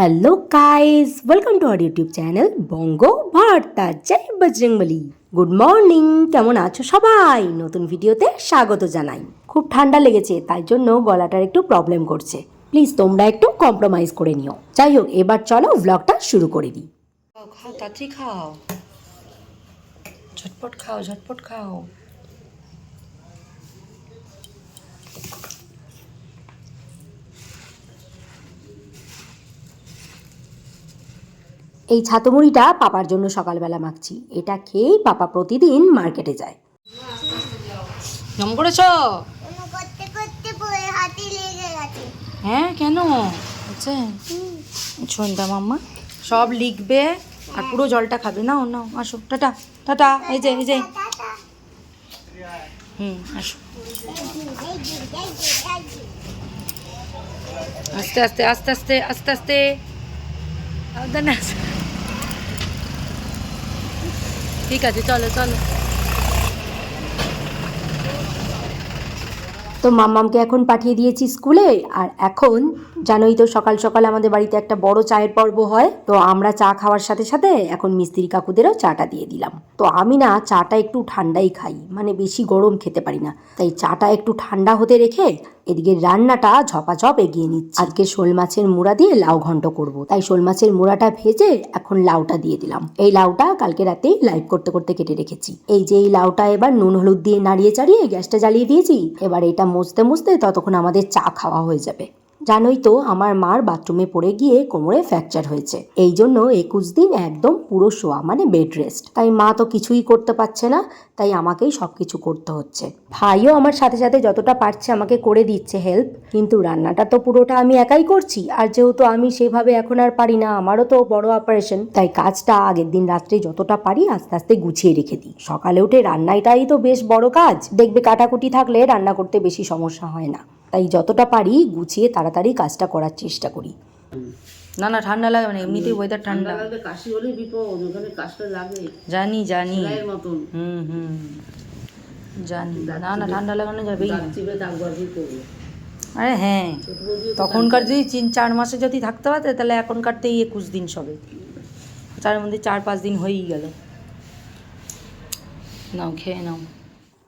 Hello guys welcome to our YouTube channel Banga Bharata Joy Bajrangbali good morning কেমন আছো সবাই? নতুন ভিডিওতে স্বাগত জানাই। খুব ঠান্ডা লেগেছে, তাই জন্য গলাটার একটু প্রবলেম করছে। প্লিজ তোমরা একটু কম্প্রোমাইজ করে নিও। যাই হোক, এবার চলো ব্লগটা শুরু করে দিই। খাও তাড়াতাড়ি খাও। ঝটপট খাও ঝটপট খাও। এই ছাতুমুড়িটা পাপার জন্য সকালবেলা মাখছি। এটা খেয়েই পাপা প্রতিদিন মার্কেটে যায়। নম করেছ? কোনো করতে করতে পরে হাতে লেগে গেছে। হ্যাঁ কেন? হচ্ছে সন্ধ্যা মাম্মা সব লিখবে আর পুরো জলটা খাবে। নাও নাও আসো টাটা টাটা এই যে এই যে। হুম আসো। আস্তে আস্তে আস্তে আস্তে আস্তে আস্তে। সাবধানে আস্তে। ঠিক আছে চলো চলো তো মাম্মামকে এখন পাঠিয়ে দিয়েছি স্কুলে। আর এখন, জানোই তো সকাল সকাল আমাদের বাড়িতে একটা বড় চায়ের পর্ব হয়। তো আমরা চা খাওয়ার সাথে সাথে এখন মিস্ত্রি কাকুদেরও চাটা দিয়ে দিলাম। তো আমি না চাটা একটু ঠান্ডাই খাই মানে বেশি গরম খেতে পারি না। তাই চাটা একটু ঠান্ডা হতে রেখে এদিকে রান্নাটা ঝপাঝপ এগিয়ে নিচ্ছি। আজকে শোল মাছের মুড়া দিয়ে লাউ ঘন্ট করব। তাই শোল মাছের মুড়াটা ভেজে এখন লাউটা দিয়ে দিলাম। এই লাউটা কালকে রাতেই লাইভ করতে করতে কেটে রেখেছি। এই যে এই লাউটা এবার নুন হলুদ দিয়ে নাড়িয়ে চাড়িয়ে গ্যাসটা জ্বালিয়ে দিয়েছি। এবার এটা মুছতে মুছতে ততক্ষণ আমাদের চা খাওয়া হয়ে যাবে। জানোই তো আমার মার বাথরুমে পড়ে গিয়ে কোমরে ফ্র্যাকচার হয়েছে। এই জন্য একুশ দিন একদম পুরো শোয়া মানে বেড রেস্ট। তাই মা তো কিছুই করতে পারছে না, তাই আমাকেই সব কিছু করতে হচ্ছে। ভাইও আমার সাথে সাথে যতটা পারছে আমাকে করে দিচ্ছে হেল্প কিন্তু রান্নাটা তো পুরোটা আমি একাই করছি, আর যেহেতু আমি সেভাবে এখন আর পারি না, আমারও তো বড় অপারেশন তাই কাজটা আগের দিন রাত্রে যতটা পারি আস্তে আস্তে গুছিয়ে রেখে দিই। সকালে উঠে রান্নাটাই তো বেশ বড় কাজ। দেখবে কাটাকুটি থাকলে রান্না করতে বেশি সমস্যা হয় না। তাই যতটা পারি গুছিয়ে তাড়াতাড়ি কাজটা করার চেষ্টা করি। না না ঠান্ডা লাগে মানে এমনিতেই ওয়েদার ঠান্ডা। লাগবে কাশি হলেই বিপদ ওখানে কাশটা লাগে। জানি জানি। মতন। হুম হুম জানি। না না ঠান্ডা লাগানো যাবেই। না আরে হ্যাঁ তখনকার যদি তিন চার মাসে যদি থাকতে পারতে তাহলে এখনকার তো এই একুশ দিন সবে। তার মধ্যে চার পাঁচ দিন হয়েই গেল। নাও খেয়ে নাও।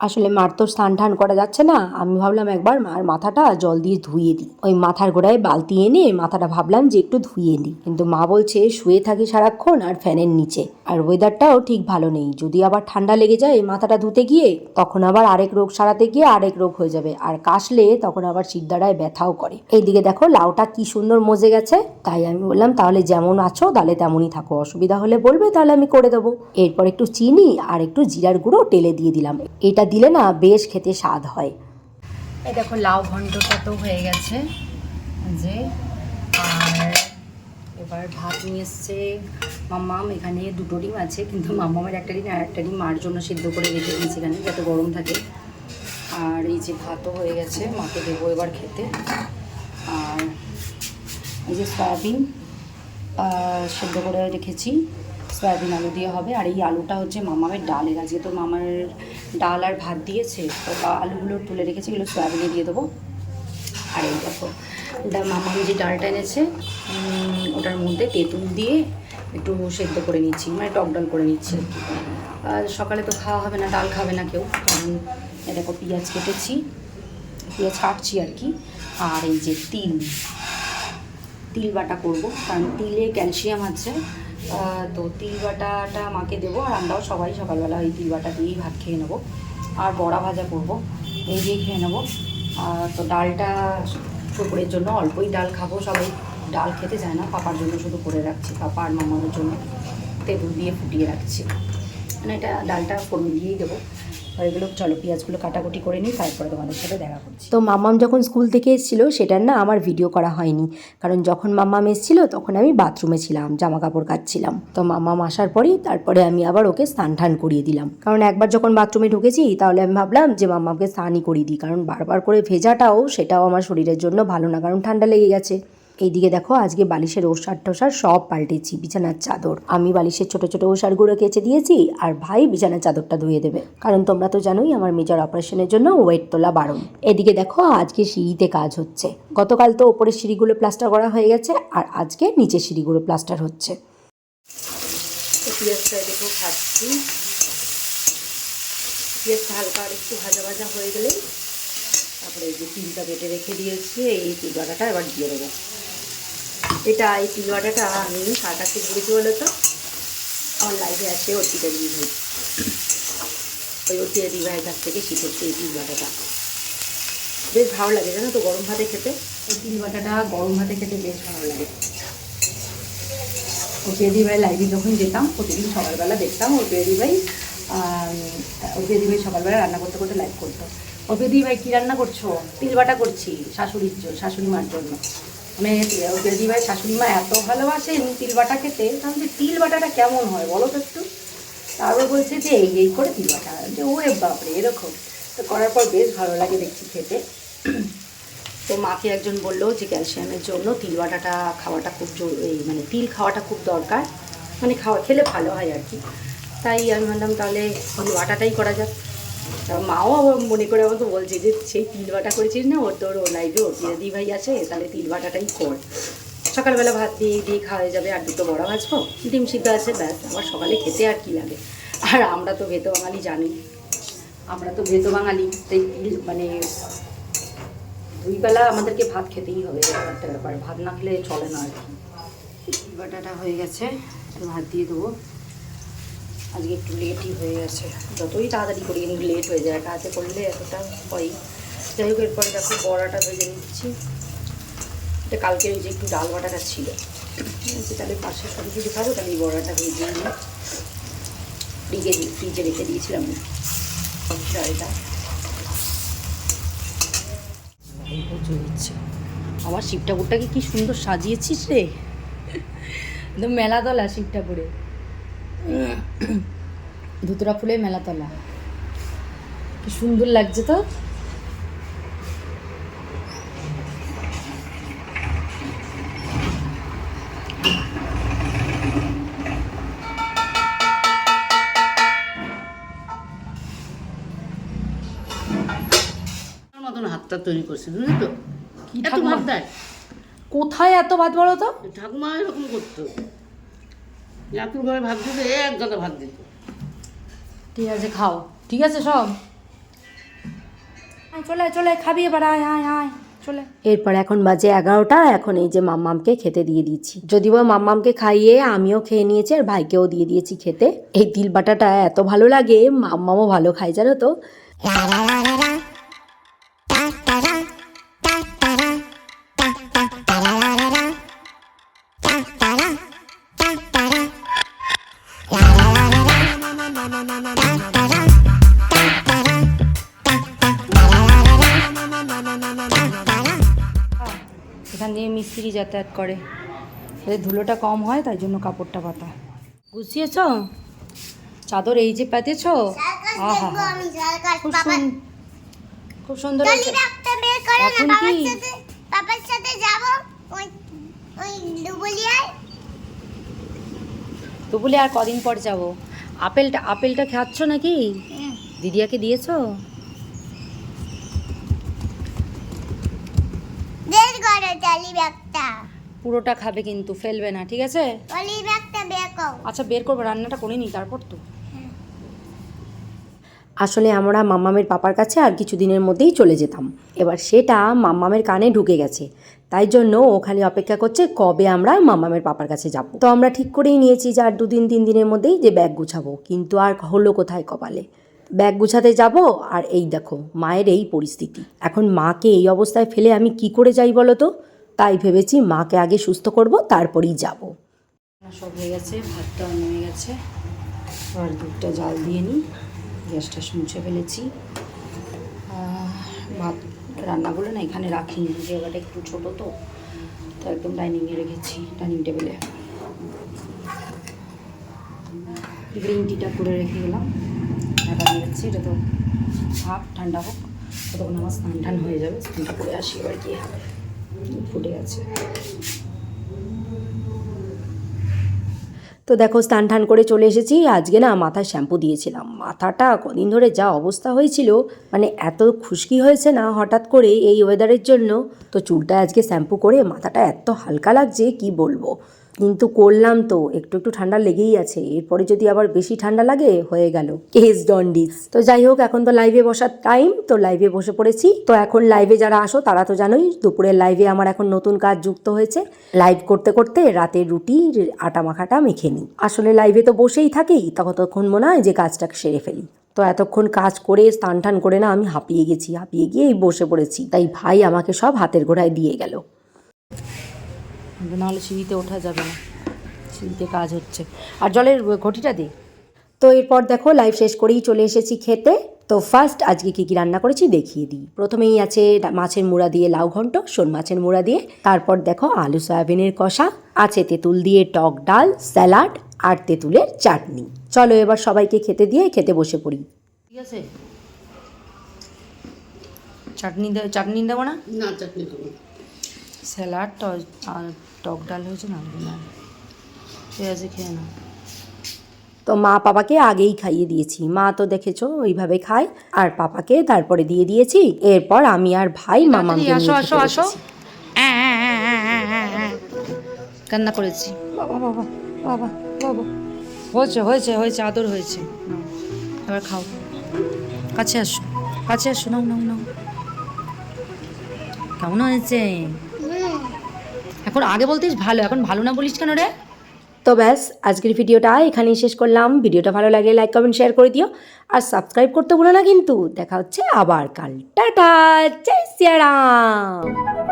আসলে মার তো স্নান টান করা যাচ্ছে না। আমি ভাবলাম একবার মার মাথাটা জল দিয়ে ধুয়ে দিই। ওই মাথার গোড়ায় বালতি এনে মাথাটা ভাবলাম যে একটু ধুয়ে নিই কিন্তু মা বলছে, শুয়ে থাকি সারাক্ষণ আর ফ্যানের নিচে। আর ওয়েদারটাও ঠিক ভালো নেই। যদি আবার ঠান্ডা লেগে যায় মাথাটা ধুতে গিয়ে, তখন আবার আরেক রোগ সারাতে গিয়ে আরেক রোগ হয়ে যাবে। আর কাশলে তখন আবার শিরদাঁড়ায় ব্যথাও করে। এইদিকে দেখো, লাউটা কি সুন্দর মজে গেছে। তাই আমি বললাম, তাহলে যেমন আছো তাহলে তেমনই থাকো। অসুবিধা হলে বলবে, তাহলে আমি করে দেবো। এরপর একটু চিনি আর একটু জিরার গুঁড়ো টেলে দিয়ে দিলাম। এটা দিলে না বেশ খেতে স্বাদ হয়। এই দেখো লাউ ঘন্টটা তো হয়ে গেছে। যে, আর এবার ভাত নিয়ে এসছে মাম্মাম। এখানে দুটো ডিম আছে, কিন্তু মাম্মামের একটা ডিম আর একটা ডিম মার জন্য সিদ্ধ করে রেখে দিয়েছি এখানে, যাতে গরম থাকে। আর এই যে ভাতও হয়ে গেছে, মাকে দেবো এবার খেতে। আর এই যে সয়াবিন সেদ্ধ করে রেখেছি। সয়াবিন আলু দিয়ে হবে। আর এই আলুটা হচ্ছে মামামের ডালের। আজকে তো মামার ডাল আর ভাত দিয়েছে, তো আলুগুলো তুলে রেখেছে, এগুলো সয়াবিনে দিয়ে দেবো। আর এই দেখো ওটা মামাম যে ডালটা এনেছে ওটার মধ্যে তেঁতুল দিয়ে একটু সেদ্ধ করে নিচ্ছি মানে টক ডাল করে নিচ্ছি। আর সকালে তো খাওয়া হবে না, ডাল খাবে না কেউ, কারণ দেখো পেঁয়াজ কেটেছি, পেঁয়াজ কাটছি আর কি, আর এই যে তিল তিল বাটা করব, কারণ তিলে ক্যালসিয়াম আছে তো তিল বাটাটা মাকে দেবো, আর আমরাও সবাই সকালবেলা ওই তিল বাটা দিয়েই ভাত খেয়ে নেব। আর বড়া ভাজা করব, এই দিয়ে খেয়ে নেব। তো ডালটা শুকুরের জন্য অল্পই ডাল খাব, সবাই ডাল খেতে চায় না, পাপার জন্য শুধু করে রাখছি, পাপা আর জন্য। তেঁতুল দিয়ে ফুটিয়ে রাখছি। মানে এটা ডালটা ফোড়ন দিয়েই দেবো। আর এগুলো চলো, পেঁয়াজগুলো কাটাকুটি করে নিই, তারপরে তোমাদের সাথে দেখা করছি। তো মাম্মাম যখন স্কুল থেকে এসেছিল, সেটার না আমার ভিডিও করা হয়নি। কারণ যখন মাম্মাম এসেছিল, তখন আমি বাথরুমে ছিলাম জামা কাপড় কাচ্ছিলাম। তো মাম্মাম আসার পরেই তারপরে আমি আবার ওকে স্নান টান করিয়ে দিলাম। কারণ একবার যখন বাথরুমে ঢুকেছি, তাহলে আমি ভাবলাম যে মাম্মাকে স্নানই করিয়ে দিই। কারণ বারবার করে ভেজাটাও, সেটাও আমার শরীরের জন্য ভালো না, কারণ ঠান্ডা লেগে গেছে। এইদিকে দেখো, আজকে বালিশের ওষার টোষার সব পাল্টেছি, বিছানার চাদর। আমি বালিশের ছোট ছোট ওষারগুলো কেচে দিয়েছি, আর ভাই বিছানার চাদরটা ধুয়ে দেবে। কারণ তোমরা তো জানোই আমার মেজর অপারেশনের জন্য ওয়েট তোলা বারণ। এদিকে দেখো, আজকে সিঁড়িতে কাজ হচ্ছে। গতকাল তো ওপরের সিঁড়িগুলো প্লাস্টার করা হয়ে গেছে, আর আজকে নিচের সিঁড়িগুলো প্লাস্টার হচ্ছে। হালকা আর একটু ভাজা ভাজা হয়ে তারপরে এই যে তিলটা বেটে রেখে দিয়েছি, এই এবার দিয়ে দেবো। এটা এই তিল বাটাটা আমি থেকে ঘুরেছি বলো তো। আমার লাইফে আছে অর্পিতা দি ভাই ওই অর্পিতা দি ভাইয়ের কাছ থেকে শিখেছি এই তিল বাটাটা। বেশ ভালো লাগে, জানো তো, গরম ভাতে খেতে। এই তিল বাটাটা গরম ভাতে খেতে বেশ ভালো লাগে। ও ভাই লাইভে যখন যেতাম, প্রতিদিন সকালবেলা দেখতাম ও পেদি ভাই ও পেদি ভাই সকালবেলা রান্না করতে করতে লাইভ করতো। ও পেদি ভাই কী রান্না করছ? তিলবাটা করছি, শাশুড়ির জন্য, শাশুড়ি মার জন্য। মানে পেদি শাশুড়ি মা এত ভালোবাসেন তিলবাটা খেতে। তাহলে যে তিল বাটাটা কেমন হয় বলো তো একটু? তারপর বলছে যে, এই এই করে তিল বাটা। যে ও বাপরে, এরকম। তো করার পর বেশ ভালো লাগে দেখছি খেতে। তো মাকে একজন বলল যে, ক্যালসিয়ামের জন্য তিল বাটাটা খাওয়াটা খুব এই মানে তিল খাওয়াটা খুব দরকার। মানে খাওয়া, খেলে ভালো হয় আর কি। তাই আমি ভাবলাম তাহলে তিল বাটাটাই করা যাক। মাও আবার মনে করে আমাকে বলছে যে সেই তিল বাটা করেছিস না? ওর তোর ও লাইভে ওর দিদি ভাই আছে, তাহলে তিল বাটাটাই কর। সকালবেলা ভাত দিয়ে দিয়ে খাওয়া যাবে আর দুটো বড়া ভাজবো। ডিম সিদ্ধ আছে, ব্যাস, আবার সকালে খেতে আর কি লাগে? আর আমরা তো ভেতো বাঙালি জানি। আমরা তো ভেতো বাঙালি, তাই মানে দুই বেলা আমাদেরকে ভাত খেতেই হবে একটা ব্যাপার। ভাত না খেলে চলে না আর কি। বাটাটা হয়ে গেছে ভাত দিয়ে দেবো। আজকে একটু লেটই হয়ে গেছে। যতই তাড়াতাড়ি করি, কিন্তু লেট হয়ে যায়। কাজে করলে এতটা হয় যাই হোক, এরপরে দেখো বড়াটা ভেজে নিচ্ছি। এটা কালকে ওই যে একটু ডাল বাটাটা ছিল। তাহলে পাশে সব কিছু খাব তাহলে এই বড়াটা ভেজে নিয়ে ফ্রিজে ফ্রিজে রেখে দিয়েছিলাম। আমার শিব ঠাকুরটাকে কি সুন্দর সাজিয়েছিস রে? একদম মেলাতলা শিব ঠাকুরে ধুতরা ফুলে মেলাতলা কি সুন্দর লাগছে তো। মতন হাতটা তৈরি করছে বুঝলি তো? কি এত ভাত দেয়। কোথায় এত ভাত বলো তো? ঠাকুমা এরকম করতো। লাতুর ঘরে ভাত দিতে এক গাদা ভাত দিত ঠিক আছে খাও। ঠিক আছে সব? চলে আয়, চলে খাবি এবার আয় আয় আয় চলে। এরপর এখন বাজে এগারোটা এখন এই যে মাম্মামকে খেতে দিয়ে দিচ্ছি। যদিও বা মাম্মামকে খাইয়ে আমিও খেয়ে নিয়েছি আর ভাইকেও দিয়ে দিয়েছি খেতে। এই তিল বাটাটা এত ভালো লাগে মাম্মামও ভালো খায় জানো তো? যাতায়াত করে। ধুলোটা কম হয় তাই জন্য কাপড়টা পাতা। গুছিয়েছ চাদর এই যে পাতেছ? আহা খুব খুব সুন্দর এখন কি? সাথে সাথে যাব। ওই ওই ডুবুলিয়ায়। তো বলে আর কদিন পর যাব। আপেলটা আপেলটা খাচ্ছ নাকি? দিদিয়াকে দিয়েছ বের করো টলি ব্যাগটা। পুরোটা খাবে কিন্তু ফেলবে না ঠিক আছে? টলি ব্যাগটা বের করো। আচ্ছা বের করব রান্নাটা করে নি তারপর তো। আসলে আমরা মাম্মামের পাপার কাছে আর কিছু দিনের মধ্যেই চলে যেতাম। এবার সেটা মাম্মামের কানে ঢুকে গেছে। তাই জন্য ও খালি অপেক্ষা করছে কবে আমরা মাম্মামের পাপার কাছে যাব। তো আমরা ঠিক করেই নিয়েছি যে আর দুদিন তিন দিনের মধ্যেই যে ব্যাগ গুছাবো। কিন্তু আর হলো কোথায় কপালে? ব্যাগ গুছাতে যাব আর এই দেখো, মায়ের এই পরিস্থিতি। এখন মাকে এই অবস্থায় ফেলে আমি কি করে যাই বলো তো তাই ভেবেছি মাকে আগে সুস্থ করব, তারপরেই যাব। সব হয়ে গেছে ভাতটাও নেমে গেছে। আর দুধটা জাল দিয়ে নিই গ্যাসটা মুছে ফেলেছি। ভাত রান্নাগুলো না এখানে রাখিনি, জায়গাটা একটু ছোটো তো তো একদম ডাইনিংয়ে রেখেছি, ডাইনিং টেবিলে। গ্রিন টিটা করে রেখে গেলাম। ঢাকা দিয়ে এটা তো ভাব, ঠান্ডা হোক আমার স্নান টান হয়ে যাবে, স্নানটা করে আসি, এবার গিয়ে ফুটে গেছে। তো দেখো, স্নান টান করে চলে এসেছি, আজকে না মাথায় শ্যাম্পু দিয়েছিলাম। মাথাটা কদিন ধরে যা অবস্থা হয়েছিল মানে এত খুশকি হয়েছে না হঠাৎ করে এই ওয়েদারের জন্য? তো চুলটা আজকে শ্যাম্পু করে মাথাটা এত হালকা লাগছে, কি বলব? কিন্তু করলাম তো, একটু একটু ঠান্ডা লেগেই আছে। এরপরে যদি আবার বেশি ঠান্ডা লাগে, হয়ে গেল। কেস ডন্ডিস তো যাই হোক, এখন তো লাইভে বসার টাইম তো লাইভে বসে পড়েছি। তো এখন লাইভে যারা আসো, তারা তো জানোই, দুপুরের লাইভে আমার এখন নতুন কাজ যুক্ত হয়েছে। লাইভ করতে করতে রাতের রুটি, আটা মাখাটা মেখে নিই। আসলে লাইভে তো বসেই থাকি, ততক্ষণ মনে হয় যে কাজটা সেরে ফেলি। তো এতক্ষণ কাজ করে, স্নান টান করে না, আমি হাঁপিয়ে গেছি, হাঁপিয়ে গিয়ে এই বসে পড়েছি। তাই ভাই আমাকে সব হাতের গোড়ায় দিয়ে গেল। নাহলে সিঁড়িতে ওঠা যাবে না। সিঁড়িতে কাজ হচ্ছে। আর জলের ঘটিটা দে। তো এরপর দেখো লাইভ শেষ করেই চলে এসেছি খেতে। তো ফার্স্ট আজকে কি কি রান্না করেছি দেখিয়ে দিই। প্রথমেই আছে মাছের মুড়া দিয়ে লাউ ঘন্ট, শোল মাছের মুড়া দিয়ে। তারপর দেখো আলু, সয়াবিনের কষা। আছে তেঁতুল দিয়ে টক ডাল, স্যালাড আর তেঁতুলের চাটনি। চলো এবার সবাইকে খেতে দিয়ে খেতে বসে পড়ি। ঠিক আছে? চাটনি চাটনি দেবো না? না, চাটনি করব স্যালাড আর টক ডাল হয়েছে না? না। আছে খেয়ে নাও। তো মা পাপাকে আগেই খাইয়ে দিয়েছি। মা তো দেখেছ ওইভাবে খায়। আর পাপাকে তারপরে দিয়ে দিয়েছি। এরপর আমি আর ভাই মামা আসো আসো আসো। কান্না করেছি। বাবা বাবা বাবা বাবা। হয়েছে হয়েছে হয়েছে আদর হয়েছে। এবার খাও। কাছে আসো কাছে আসো নাও নাও নাও। কেমন হয়েছে? এখন আগে বলতিস ভালো, এখন ভালো না বলিস কেন রে? তো ব্যাস, আজকের ভিডিওটা এখানেই শেষ করলাম। ভিডিওটা ভালো লাগলে লাইক কমেন্ট শেয়ার করে দিও। আর সাবস্ক্রাইব করতে ভুলো না কিন্তু। দেখা হচ্ছে আবার কাল। টাটা! জয় সিয়ারাম!